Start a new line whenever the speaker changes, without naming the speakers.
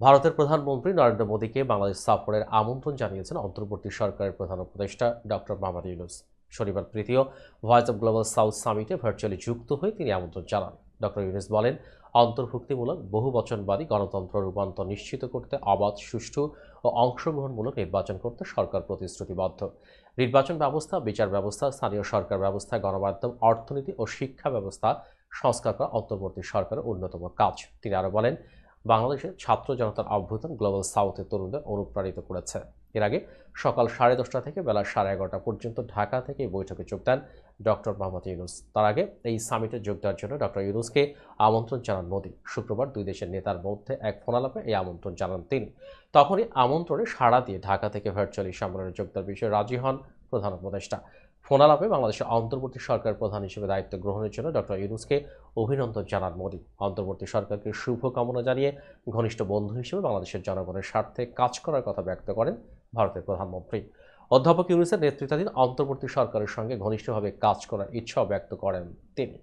ভারতের প্রধানমন্ত্রী নরেন্দ্র মোদীকে বাংলাদেশ সফরের আমন্ত্রণ জানিয়েছেন অন্তর্বর্তী সরকারের প্রধান উপদেষ্টা ডক্টর মোহাম্মদ ইউনুস। শনিবার তৃতীয় ভয়েস অব গ্লোবাল সাউথ সামিটে ভার্চুয়ালি যুক্ত হয়ে তিনি আমন্ত্রণ জানান। ডক্টর ইউনুস বলেন, অন্তর্ভুক্তিমূলক বহু বচনবাদী গণতন্ত্র রূপান্তর নিশ্চিত করতে অবাধ, সুষ্ঠু ও অংশগ্রহণমূলক নির্বাচন করতে সরকার প্রতিশ্রুতিবদ্ধ। নির্বাচন ব্যবস্থা, বিচার ব্যবস্থা, স্থানীয় সরকার ব্যবস্থা, গণমাধ্যম, অর্থনীতি ও শিক্ষা ব্যবস্থা সংস্কার করা অন্তর্বর্তী সরকারের অন্যতম কাজ। তিনি আরও বলেন বাংলাদেশের ছাত্র জনতার অভ্যুত্থান গ্লোবাল সাউথের তরুণদের অনুপ্রাণিত করেছে। এর আগে সকাল সাড়ে দশটা থেকে বেলা সাড়ে এগারোটা পর্যন্ত ঢাকা থেকে বৈঠকে যোগ দেন ডক্টর মোহাম্মদ ইউনুস। তার আগে এই সামিটে যোগ দেওয়ার জন্য ডক্টর ইউনুসকে আমন্ত্রণ জানান মোদী। শুক্রবার দুই দেশের নেতার মধ্যে এক ফোনালাপে এই আমন্ত্রণ জানান তিনি। তখনই আমন্ত্রণে সাড়া দিয়ে ঢাকা থেকে ভার্চুয়ালি সম্মেলনে যোগ দেওয়ার বিষয়ে রাজি হন প্রধান উপদেষ্টা। ফোনালাপে বাংলাদেশের অন্তর্বর্তী সরকার প্রধান হিসেবে দায়িত্ব গ্রহণের জন্য ডক্টর ইউনুসকে অভিনন্দন জানান মোদী। অন্তর্বর্তী সরকারকে শুভকামনা জানিয়ে ঘনিষ্ঠ বন্ধু হিসেবে বাংলাদেশের জনগণের স্বার্থে কাজ করার কথা ব্যক্ত করেন ভারতের প্রধানমন্ত্রী। অধ্যাপক ইউনুসের নেতৃত্বাধীন অন্তর্বর্তী সরকারের সঙ্গে ঘনিষ্ঠভাবে কাজ করার ইচ্ছাও ব্যক্ত করেন তিনি।